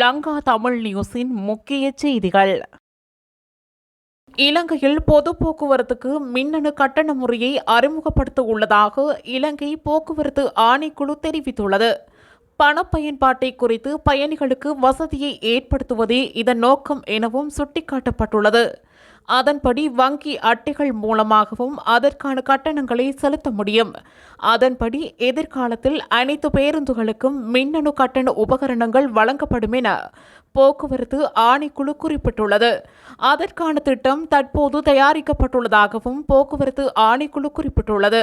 லங்கா தமிழ் நியூஸின் முக்கிய செய்திகள். இலங்கையில் பொது போக்குவரத்துக்கு மின்னணு கட்டண முறையை அறிமுகப்படுத்த உள்ளதாக இலங்கை போக்குவரத்து ஆணைக்குழு தெரிவித்துள்ளது. பண பயன்பாட்டை குறித்து பயணிகளுக்கு வசதியை ஏற்படுத்துவதே இதன் நோக்கம் எனவும் சுட்டிக்காட்டப்பட்டுள்ளது. அதன்படி வங்கி அட்டைகள் மூலமாகவும் அதற்கான கட்டணங்களை செலுத்த முடியும். அதன்படி எதிர்காலத்தில் அனைத்து பேருந்துகளுக்கும் மின்னணு கட்டண உபகரணங்கள் வழங்கப்படும் என போக்குவரத்து ஆணைக்குழு குறிப்பிட்டுள்ளது. அதற்கான திட்டம் தற்போது தயாரிக்கப்பட்டுள்ளதாகவும் போக்குவரத்து ஆணைக்குழு குறிப்பிட்டுள்ளது.